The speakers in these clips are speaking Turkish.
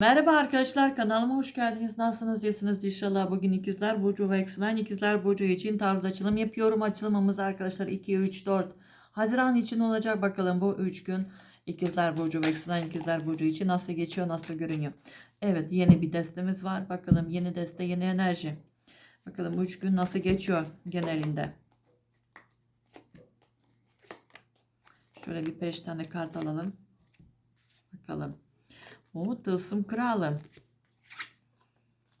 Merhaba arkadaşlar kanalıma hoş geldiniz. Nasılsınız? İyisiniz inşallah. Bugün ikizler burcu ve yükselen ikizler burcu için tarot açılım yapıyorum. Açılımımız arkadaşlar 2 3 4 Haziran için olacak. Bakalım bu 3 gün ikizler burcu ve yükselen ikizler burcu için nasıl geçiyor, nasıl görünüyor. Evet, yeni bir destemiz var. Bakalım yeni deste, yeni enerji. Bakalım bu 3 gün nasıl geçiyor genelinde. Şöyle bir 5 tane kart alalım. Bakalım. O tılsım kralı.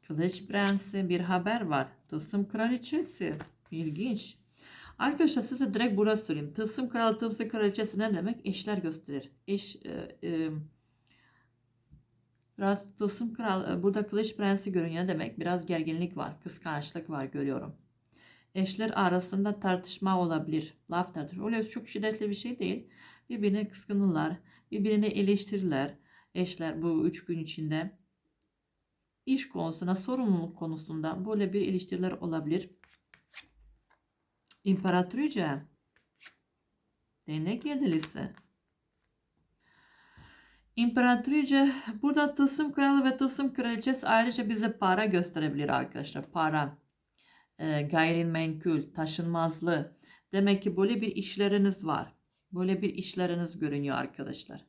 Kılıç prensi bir haber var. Tılsım kraliçesi. İlginç. Arkadaşlar size direkt burası söyleyeyim. Tılsım kralı, tılsım kraliçesi ne demek? Eşler gösterir. Eş e, e, biraz tılsım kral e, burada kılıç prensi görünüyor demek? Biraz gerginlik var, kıskançlık var görüyorum. Eşler arasında tartışma olabilir. Laf tartışma. Öyle çok şiddetli bir şey değil. Birbirine kıskanırlar. Birbirini eleştirirler eşler bu üç gün içinde iş konusuna, sorumluluk konusunda böyle bir ilişkiler olabilir. İmparatoriçe değnek yedilisi. İmparatoriçe burada tılsım kralı ve tılsım kraliçesi ayrıca bize para gösterebilir arkadaşlar. Para, e, gayrimenkul, taşınmazlı. Demek ki böyle bir işleriniz var. Böyle bir işleriniz görünüyor arkadaşlar.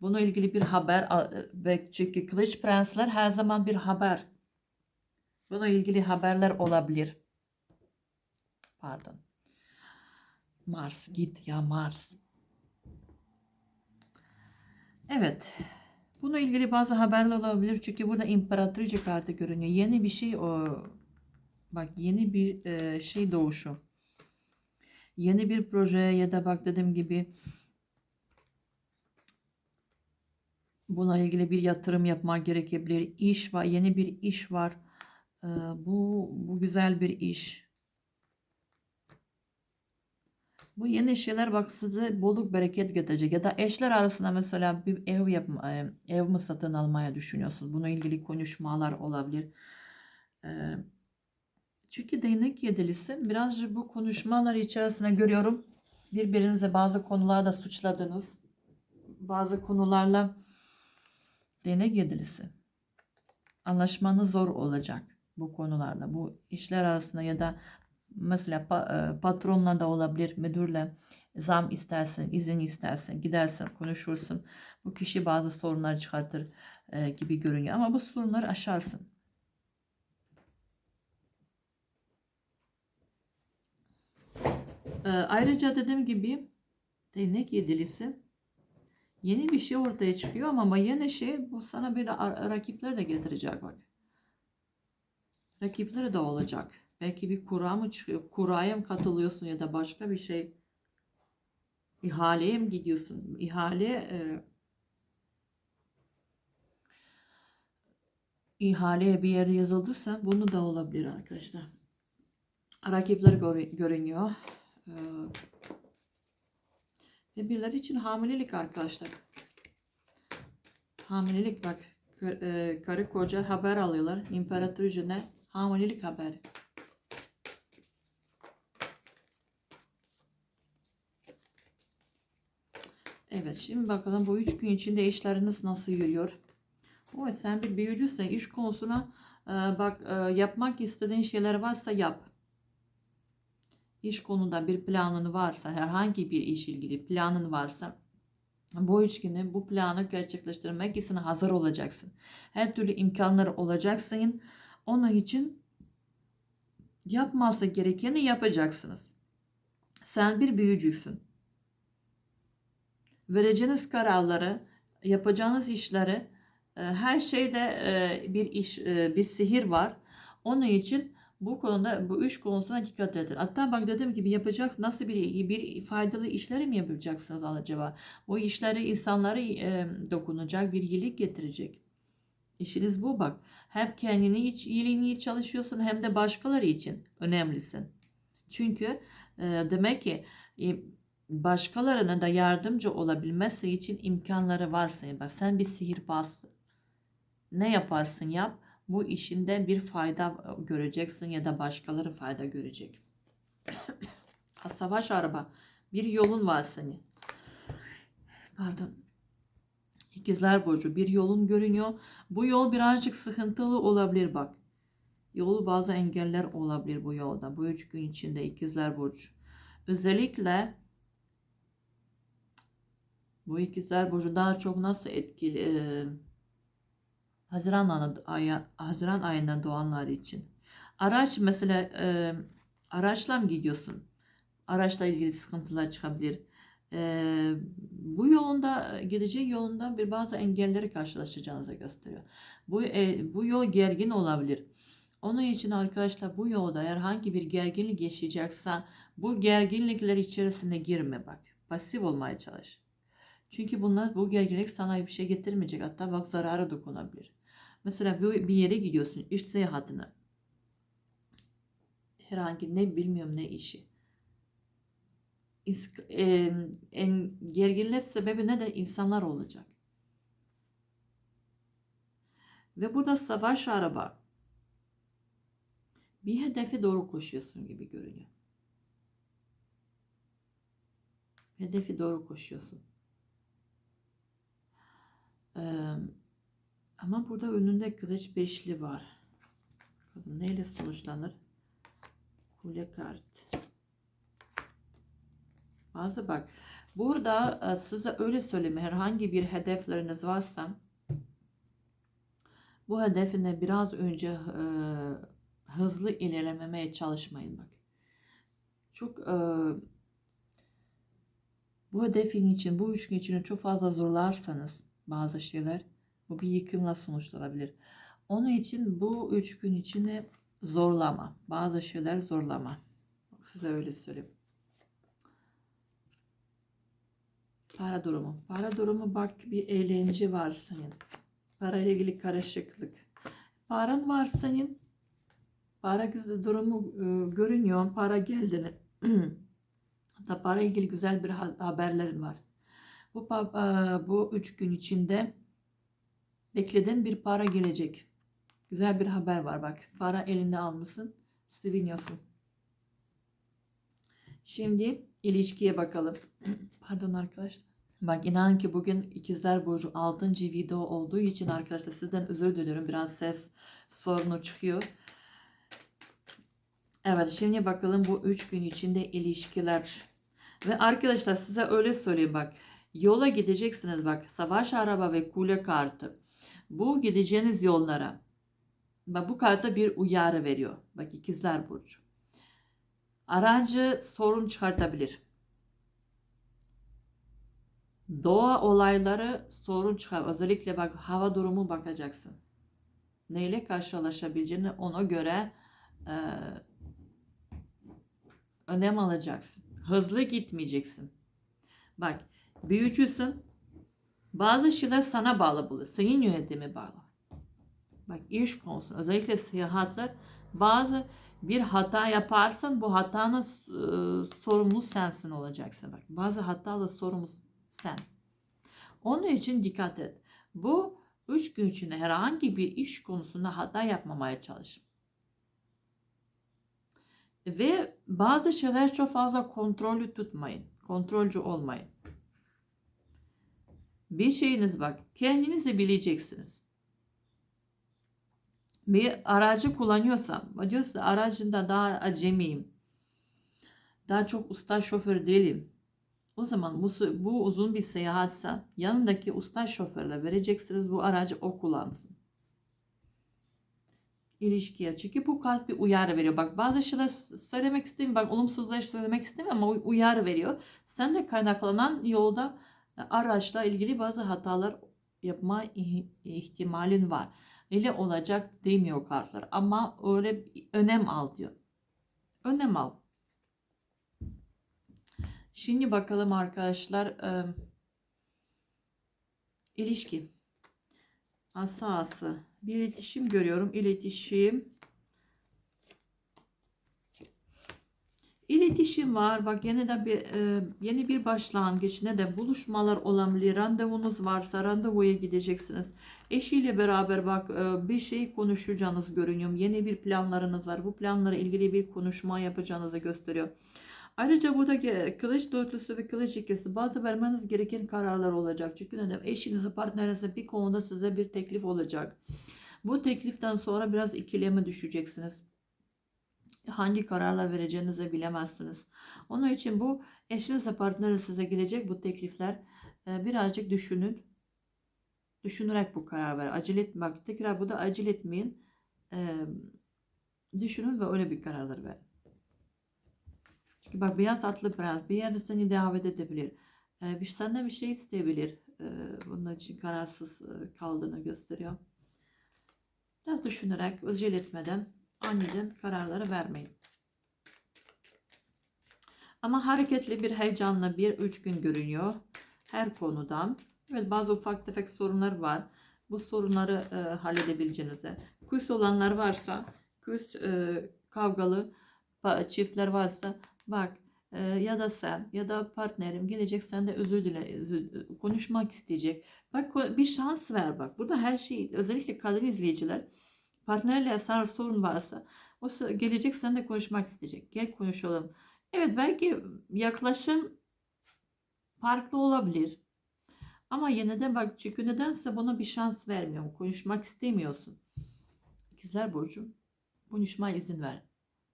Bununla ilgili bir haber ve çünkü kılıç prensler her zaman bir haber. Bununla ilgili haberler olabilir. Pardon. Mars git ya Mars. Evet. Bununla ilgili bazı haberler olabilir. Çünkü burada imparatoriçe kartı görünüyor. Yeni bir şey o. Bak yeni bir e, şey doğuşu. Yeni bir proje ya da bak dediğim gibi Buna ilgili bir yatırım yapmak gerekebilir. İş var, yeni bir iş var. Ee, bu bu güzel bir iş. Bu yeni şeyler bak size bolluk bereket getirecek. Ya da eşler arasında mesela bir ev yapma, e, ev mi satın almaya düşünüyorsunuz? Buna ilgili konuşmalar olabilir. Ee, çünkü değnek yedilisi birazcık bu konuşmalar içerisinde görüyorum. Birbirinize bazı konularda suçladınız. Bazı konularla Değnek yedilisi. Anlaşmanız zor olacak bu konularda. Bu işler arasında ya da mesela e, patronla da olabilir, müdürle zam istersin, izin istersin, gidersin, konuşursun. Bu kişi bazı sorunlar çıkartır e, gibi görünüyor ama bu sorunları aşarsın. E, ayrıca dediğim gibi değnek yedilisi Yeni bir şey ortaya çıkıyor ama yeni şey bu sana bir rakipler de getirecek bak. Rakipleri de olacak. Belki bir kura mı çıkıyor? Kuraya mı katılıyorsun ya da başka bir şey ihaleye mi gidiyorsun? İhale e, ihaleye bir yerde yazıldıysa bunu da olabilir arkadaşlar. Rakipler görünüyor. Ve birileri için hamilelik arkadaşlar. Hamilelik bak. E, karı koca haber alıyorlar. İmparatoriçe ne? Hamilelik haberi. Evet şimdi bakalım bu üç gün içinde işleriniz nasıl yürüyor. O sen bir büyücüsen iş konusuna e, bak e, yapmak istediğin şeyler varsa yap iş konuda bir planın varsa, herhangi bir iş ilgili planın varsa bu üç günü bu planı gerçekleştirmek için hazır olacaksın. Her türlü imkanları olacaksın. Onun için yapması gerekeni yapacaksınız. Sen bir büyücüsün. Vereceğiniz kararları, yapacağınız işleri, e, her şeyde e, bir iş, e, bir sihir var. Onun için bu konuda bu üç konusuna dikkat edin. Hatta bak dediğim gibi yapacak nasıl bir bir faydalı işleri mi yapacaksınız acaba? Bu işleri insanlara e, dokunacak bir iyilik getirecek. İşiniz bu bak. Hem kendini iç, iyiliğini çalışıyorsun hem de başkaları için önemlisin. Çünkü e, demek ki e, başkalarına da yardımcı olabilmesi için imkanları varsa bak sen bir sihirbazsın. Ne yaparsın yap bu işinde bir fayda göreceksin ya da başkaları fayda görecek. Savaş araba. Bir yolun var senin. Pardon. İkizler Burcu bir yolun görünüyor. Bu yol birazcık sıkıntılı olabilir bak. Yolu bazı engeller olabilir bu yolda. Bu üç gün içinde İkizler Burcu. Özellikle bu ikizler burcu daha çok nasıl etkili e, Haziran ayı, Haziran ayında doğanlar için. Araç mesela e, araçla mı gidiyorsun? Araçla ilgili sıkıntılar çıkabilir. E, bu yolunda gidecek yolunda bir bazı engelleri karşılaşacağınızı gösteriyor. Bu e, bu yol gergin olabilir. Onun için arkadaşlar bu yolda herhangi bir gerginlik yaşayacaksan bu gerginlikler içerisine girme bak. Pasif olmaya çalış. Çünkü bunlar bu gerginlik sana bir şey getirmeyecek. Hatta bak zarara dokunabilir. Mesela bir, yere gidiyorsun iş seyahatine. Herhangi ne bilmiyorum ne işi. İsk, e, en gerginlik sebebi ne de insanlar olacak. Ve burada savaş araba. Bir hedefe doğru koşuyorsun gibi görünüyor. Hedefe doğru koşuyorsun. Ee, ama burada önünde kılıç beşli var. Bakalım neyle sonuçlanır? Kule kart. Bazı bak. Burada e, size öyle söyleyeyim. Herhangi bir hedefleriniz varsa bu hedefine biraz önce e, hızlı ilerlememeye çalışmayın bak. Çok e, bu hedefin için, bu üç gün için çok fazla zorlarsanız bazı şeyler bu bir yıkımla sonuçlanabilir. Onun için bu üç gün içinde zorlama. Bazı şeyler zorlama. Size öyle söyleyeyim. Para durumu. Para durumu bak bir eğlence var senin. Para ile ilgili karışıklık. Paran var senin. Para güzel durumu e, görünüyor. Para geldi. Hatta para ilgili güzel bir haberlerin var. Bu, bu üç gün içinde beklediğin bir para gelecek. Güzel bir haber var bak. Para elinde almışsın. Seviniyorsun. Şimdi ilişkiye bakalım. Pardon arkadaşlar. Bak inan ki bugün ikizler burcu 6. video olduğu için arkadaşlar sizden özür diliyorum. Biraz ses sorunu çıkıyor. Evet şimdi bakalım bu 3 gün içinde ilişkiler. Ve arkadaşlar size öyle söyleyeyim bak. Yola gideceksiniz bak. Savaş araba ve kule kartı. Bu gideceğiniz yollara. Bak bu kartta bir uyarı veriyor. Bak ikizler burcu. Aracı sorun çıkartabilir. Doğa olayları sorun çıkar. Özellikle bak hava durumu bakacaksın. Neyle karşılaşabileceğini ona göre e, önem alacaksın. Hızlı gitmeyeceksin. Bak büyücüsün. Bazı şeyler sana bağlı buluyor. Senin yönetimi bağlı. Bak iş konusu özellikle seyahatler bazı bir hata yaparsan bu hatanın e, sorumlu sensin olacaksın. Bak bazı hatalı sorumlu sen. Onun için dikkat et. Bu üç gün içinde herhangi bir iş konusunda hata yapmamaya çalış. Ve bazı şeyler çok fazla kontrollü tutmayın. Kontrolcü olmayın. Bir şeyiniz bak. Kendinizi bileceksiniz. Bir aracı kullanıyorsam, diyorsa aracında daha acemiyim. Daha çok usta şoför değilim. O zaman bu, bu uzun bir seyahatse yanındaki usta şoförle vereceksiniz bu aracı o kullansın ilişkiye. Çünkü bu kart bir uyarı veriyor. Bak bazı şeyler söylemek istemiyorum. Bak olumsuzlar söylemek istemiyorum ama uyarı veriyor. Sen de kaynaklanan yolda araçla ilgili bazı hatalar yapma ihtimalin var. Öyle olacak demiyor kartlar ama öyle önem al diyor. Önem al. Şimdi bakalım arkadaşlar e, ilişki asası bir iletişim görüyorum. İletişim. İletişim var. Bak yeni de bir e, yeni bir başlangıç ne de buluşmalar olabilir. Randevunuz varsa randevuya gideceksiniz. Eşiyle beraber bak e, bir şey konuşacağınız görünüyor. Yeni bir planlarınız var. Bu planlara ilgili bir konuşma yapacağınızı gösteriyor. Ayrıca burada kılıç dörtlüsü ve kılıç ikisi bazı vermeniz gereken kararlar olacak. Çünkü neden? Eşinize, partnerinize bir konuda size bir teklif olacak. Bu tekliften sonra biraz ikileme düşeceksiniz. Hangi kararla vereceğinizi bilemezsiniz. Onun için bu eşinizle partneriniz size gelecek bu teklifler e, birazcık düşünün. Düşünerek bu karar ver. Acele etme. Bak tekrar bu da acele etmeyin. E, düşünün ve öyle bir kararlar verin. Çünkü bak beyaz atlı prens bir yerde seni davet edebilir. E, bir senden bir şey isteyebilir. Bunun için kararsız kaldığını gösteriyor. Biraz düşünerek, acele etmeden aniden kararları vermeyin. Ama hareketli bir heyecanla bir üç gün görünüyor her konuda. Evet bazı ufak tefek sorunlar var. Bu sorunları e, halledebileceğinize. Küs olanlar varsa, küs e, kavgalı çiftler varsa bak e, ya da sen ya da partnerim gelecek sende özür dile özür- konuşmak isteyecek. Bak bir şans ver bak. Burada her şey özellikle kadın izleyiciler partnerle sana sorun varsa o gelecek seninle konuşmak isteyecek. Gel konuşalım. Evet belki yaklaşım farklı olabilir. Ama yine de bak çünkü nedense buna bir şans vermiyor. Konuşmak istemiyorsun. İkizler Burcu konuşmaya izin ver.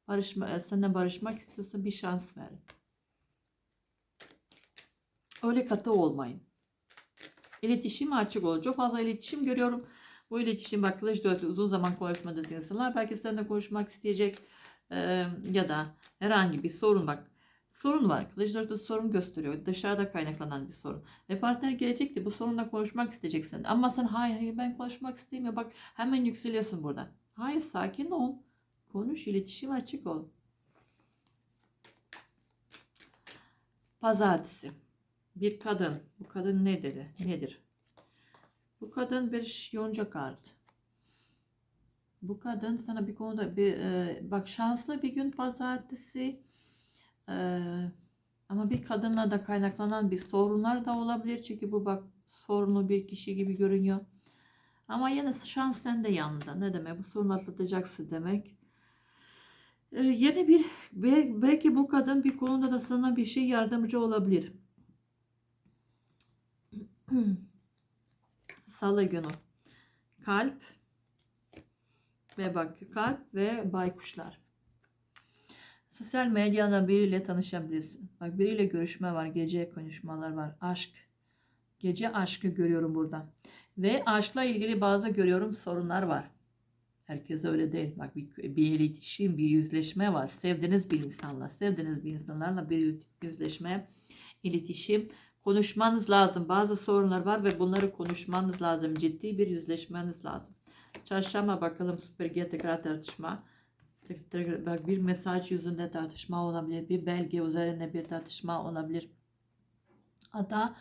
Barışma, e, senden barışmak istiyorsa bir şans ver. Öyle katı olmayın. İletişim açık olun. Çok fazla iletişim görüyorum. Bu iletişim bak kılıç dörtlü uzun zaman konuşmadığınız insanlar belki seninle konuşmak isteyecek e, ya da herhangi bir sorun bak sorun var. Kılıç dörtlü sorun gösteriyor. Dışarıda kaynaklanan bir sorun. Ve partner gelecekti bu sorunla konuşmak isteyeceksin. Ama sen hayır hayır ben konuşmak istemiyorum. Bak hemen yükseliyorsun burada. Hayır sakin ol. Konuş iletişim açık ol. Pazartesi. Bir kadın. Bu kadın ne dedi? Nedir? Kadın bir yonca kart. Bu kadın sana bir konuda bir e, bak şanslı bir gün pazartesi e, ama bir kadınla da kaynaklanan bir sorunlar da olabilir çünkü bu bak sorunlu bir kişi gibi görünüyor. Ama yine şans sende yanında. Ne demek? Bu sorunu atlatacaksın demek. E, yeni bir bel- belki bu kadın bir konuda da sana bir şey yardımcı olabilir. Salı günü. Kalp ve bak kalp ve baykuşlar. Sosyal medyada biriyle tanışabilirsin. Bak biriyle görüşme var, gece konuşmalar var, aşk. Gece aşkı görüyorum burada. Ve aşkla ilgili bazı görüyorum sorunlar var. Herkes öyle değil. Bak bir, bir iletişim, bir yüzleşme var. Sevdiğiniz bir insanla, sevdiğiniz bir insanlarla bir yüzleşme, iletişim, konuşmanız lazım. Bazı sorunlar var ve bunları konuşmanız lazım. Ciddi bir yüzleşmeniz lazım. Çarşamba bakalım süpürge tekrar tartışma. Bak bir mesaj yüzünde tartışma olabilir. Bir belge üzerine bir tartışma olabilir. Hatta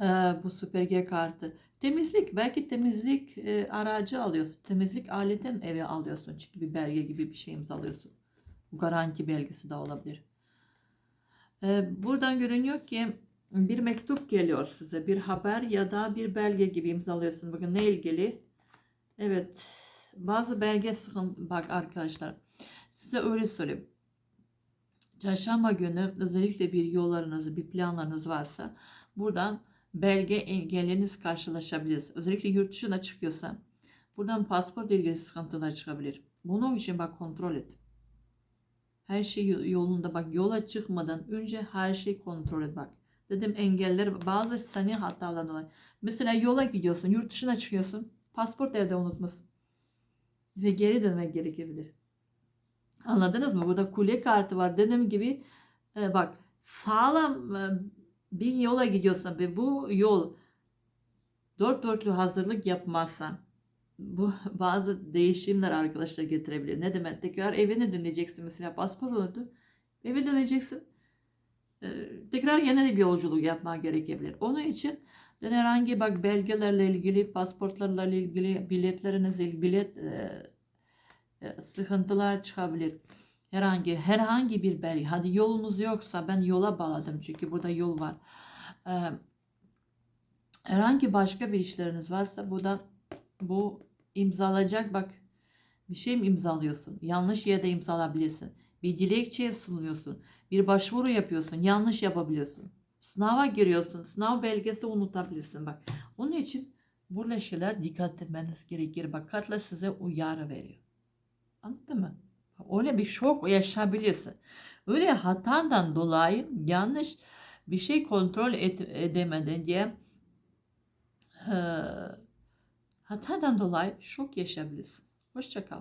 e, bu süpürge kartı. Temizlik. Belki temizlik e, aracı alıyorsun. Temizlik aleten eve alıyorsun. Çünkü bir belge gibi bir şey imzalıyorsun. Garanti belgesi de olabilir. E, buradan görünüyor ki bir mektup geliyor size. Bir haber ya da bir belge gibi imzalıyorsun. Bakın ne ilgili? Evet. Bazı belge sıkıntı. Bak arkadaşlar. Size öyle söyleyeyim. Çarşamba günü özellikle bir yollarınız, bir planlarınız varsa buradan belge engelleriniz karşılaşabiliriz. Özellikle yurt dışına çıkıyorsa buradan pasport ilgili sıkıntılar çıkabilir. Bunun için bak kontrol et. Her şey yolunda bak yola çıkmadan önce her şeyi kontrol et bak. Dedim engeller bazı sani hatalardan dolayı. Mesela yola gidiyorsun, yurt dışına çıkıyorsun. Pasport evde unutmuşsun. Ve geri dönmek gerekebilir. Anladınız mı? Burada kule kartı var. Dediğim gibi e, bak sağlam e, bir yola gidiyorsan ve bu yol dört dörtlü hazırlık yapmazsan bu bazı değişimler arkadaşlar getirebilir. Ne demek? Tekrar evine döneceksin mesela pasport oldu. Eve döneceksin. Tekrar yeni bir yolculuk yapmak gerekebilir. Onun için de herhangi bak belgelerle ilgili, pasportlarla ilgili, biletlerinizle ilgili bilet sıkıntılar çıkabilir. Herhangi herhangi bir belge. Hadi yolunuz yoksa ben yola bağladım çünkü burada yol var. Herhangi başka bir işleriniz varsa buradan bu imzalayacak bak bir şey mi imzalıyorsun? Yanlış yerde imzalayabilirsin. Bir dilekçeye sunuluyorsun. Bir başvuru yapıyorsun. Yanlış yapabiliyorsun. Sınava giriyorsun. Sınav belgesi unutabilirsin bak. Onun için böyle şeyler dikkat etmeniz gerekir. Bak kartlar size uyarı veriyor. Anladın mı? Öyle bir şok yaşayabilirsin. Öyle hatandan dolayı yanlış bir şey kontrol et, edemedin diye hatadan dolayı şok yaşayabilirsin. Hoşça kal.